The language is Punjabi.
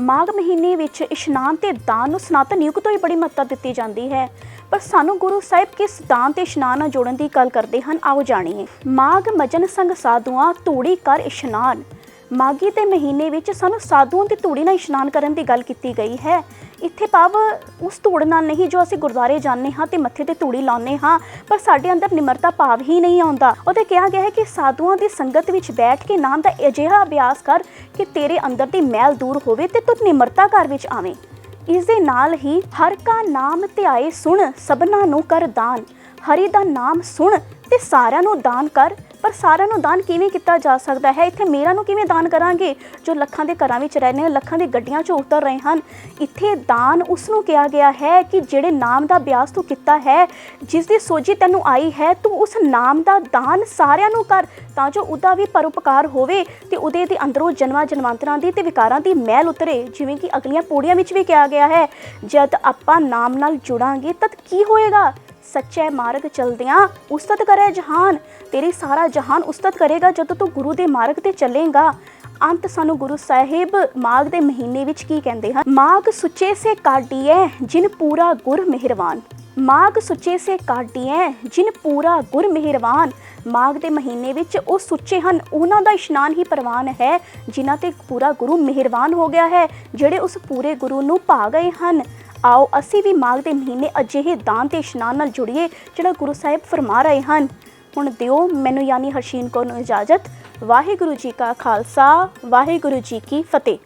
ਮਾਘ ਮਹੀਨੇ ਵਿੱਚ ਇਸ਼ਨਾਨ ਤੇ ਦਾਨ ਨੂੰ ਸਨਾਤਨ ਯੁੱਗ ਤੋਂ ਹੀ ਬੜੀ ਮਹੱਤਤਾ ਦਿੱਤੀ ਜਾਂਦੀ ਹੈ। ਪਰ ਸਾਨੂੰ ਗੁਰੂ ਸਾਹਿਬ ਕਿਸ ਦਾਨ ਤੇ ਇਸ਼ਨਾਨ ਨਾਲ ਜੋੜਨ ਦੀ ਗੱਲ ਕਰਦੇ ਹਨ, ਆਓ ਜਾਣੀਏ। ਮਾਘ ਮਜਨ ਸੰਗ ਸਾਧੂਆਂ ਧੂੜੀ ਕਰ ਇਸ਼ਨਾਨ। ਮਾਗੀ ਦੇ ਮਹੀਨੇ ਵਿੱਚ ਸਾਨੂੰ ਸਾਧੂਆਂ ਦੀ ਧੂੜੀ ਨਾਲ ਇਸ਼ਨਾਨ ਕਰਨ ਦੀ ਗੱਲ ਕੀਤੀ ਗਈ ਹੈ। ਇੱਥੇ ਭਾਵ ਉਸ ਧੂੜ ਨਾਲ ਨਹੀਂ ਜੋ ਅਸੀਂ ਗੁਰਦੁਆਰੇ ਜਾਂਦੇ ਹਾਂ ਤੇ ਮੱਥੇ ਤੇ ਧੂੜੀ ਲਾਉਂਦੇ ਹਾਂ, ਪਰ ਸਾਡੇ ਅੰਦਰ ਨਿਮਰਤਾ ਭਾਵ ਹੀ ਨਹੀਂ ਆਉਂਦਾ। ਉਹਦੇ ਕਿਹਾ ਗਿਆ ਹੈ ਕਿ ਸਾਧੂਆਂ ਦੀ ਸੰਗਤ ਵਿੱਚ ਬੈਠ ਕੇ ਨਾਮ ਦਾ ਅਜਿਹਾ ਅਭਿਆਸ ਕਰ ਕਿ ਤੇਰੇ ਅੰਦਰ ਦੀ ਮੈਲ ਦੂਰ ਹੋਵੇ ਤੇ ਤੂੰ ਨਿਮਰਤਾ ਘਰ ਵਿੱਚ ਆਵੇਂ। ਇਸ ਦੇ ਨਾਲ ਹੀ ਹਰ ਕਾ ਨਾਮ ਧਿਆਏ ਸੁਣ ਸਭਨਾ ਨੂੰ ਕਰ ਦਾਨ। ਹਰੀ ਦਾ ਨਾਮ ਸੁਣ ਤੇ ਸਾਰਿਆਂ ਨੂੰ ਦਾਨ ਕਰ। ਪਰ ਸਾਰਿਆਂ ਨੂੰ ਦਾਨ ਕਿਵੇਂ ਕੀਤਾ ਜਾ ਸਕਦਾ ਹੈ? ਇੱਥੇ ਮੇਰਾ ਨੂੰ ਕਿਵੇਂ ਦਾਨ ਕਰਾਂਗੇ? ਜੋ ਲੱਖਾਂ ਦੇ ਘਰਾਂ ਵਿੱਚ ਰਹਿੰਦੇ ਹਨ ਲੱਖਾਂ ਦੀ ਗੱਡੀਆਂ 'ਚੋਂ ਉਤਰ ਰਹੇ ਹਨ, ਇੱਥੇ ਦਾਨ ਉਸ ਨੂੰ ਕਿਹਾ ਗਿਆ ਹੈ ਕਿ ਜਿਹੜੇ ਨਾਮ ਦਾ ਬਿਆਸ ਤੂੰ ਕੀਤਾ ਹੈ, ਜਿਸ ਦੀ ਸੋਝੀ ਤੈਨੂੰ ਆਈ ਹੈ, ਤੂੰ ਉਸ ਨਾਮ ਦਾ ਦਾਨ ਸਾਰਿਆਂ ਨੂੰ ਕਰ, ਤਾਂ ਜੋ ਉਹਦਾ ਵੀ ਪਰਉਪਕਾਰ ਹੋਵੇ ਤੇ ਉਹਦੇ ਦੇ ਅੰਦਰੋਂ ਜਨਮਾਂ ਜਨਮਾਂਤਰਾਂ ਦੀ ਤੇ ਵਿਕਾਰਾਂ ਦੀ ਮੈਲ ਉਤਰੇ, ਜਿਵੇਂ ਕਿ ਅਗਲੀਆਂ ਪੌੜੀਆਂ ਵਿੱਚ ਵੀ ਕਿਹਾ ਗਿਆ ਹੈ, ਜਦ ਆਪਾਂ ਨਾਮ ਨਾਲ ਜੁੜਾਂਗੇ, ਤਦ ਕੀ ਹੋਏਗਾ? ਸੱਚੇ ਮਾਰਗ ਚਲਦਿਆਂ ਉਸਤਤ ਕਰੇ ਜਹਾਨ। ਤੇਰੀ ਸਾਰਾ ਜਹਾਨ ਉਸਤਤ ਕਰੇਗਾ ਜਦੋਂ ਤੂੰ ਗੁਰੂ ਦੇ ਮਾਰਗ ਤੇ ਚੱਲੇਗਾ। ਅੰਤ ਸਾਨੂੰ ਗੁਰੂ ਸਾਹਿਬ ਮਾਘ ਦੇ ਮਹੀਨੇ ਵਿੱਚ ਕੀ ਕਹਿੰਦੇ ਹਨ? ਮਾਘ ਸੁੱਚੇ ਸੇ ਕਾਟੀਐ ਜਿਨ ਪੂਰਾ ਗੁਰ ਮਿਹਰਵਾਨ। ਮਾਘ ਸੁੱਚੇ ਸੇ ਕਾਟੀਐ ਜਿਨ ਪੂਰਾ ਗੁਰ ਮਿਹਰਵਾਨ। ਮਾਘ ਦੇ ਮਹੀਨੇ ਵਿੱਚ ਉਹ ਸੁੱਚੇ ਹਨ, ਉਹਨਾਂ ਦਾ ਇਸ਼ਨਾਨ ਹੀ ਪ੍ਰਵਾਨ ਹੈ, ਜਿਨ੍ਹਾਂ ਤੇ ਪੂਰਾ ਗੁਰੂ ਮਿਹਰਵਾਨ ਹੋ ਗਿਆ ਹੈ, ਜਿਹੜੇ ਉਸ ਪੂਰੇ ਗੁਰੂ ਨੂੰ ਪਾ ਗਏ ਹਨ। ਆਓ, ਅਸੀਂ ਵੀ ਮਾਘ ਦੇ ਮਹੀਨੇ ਅਜਿਹੇ ਦਾਨ ਤੇ ਇਸ਼ਨਾਨ ਨਾਲ ਜੁੜੀਏ ਜਿਹੜਾ ਗੁਰੂ ਸਾਹਿਬ ਫਰਮਾ ਰਹੇ ਹਨ। ਹੁਣ ਦਿਓ ਮੈਨੂੰ ਯਾਨੀ ਹਰਸ਼ੀਨ ਕੌਰ ਨੂੰ ਇਜਾਜ਼ਤ। ਵਾਹਿਗੁਰੂ ਜੀ ਕਾ ਖਾਲਸਾ, ਵਾਹਿਗੁਰੂ ਜੀ ਕੀ ਫਤਿਹ।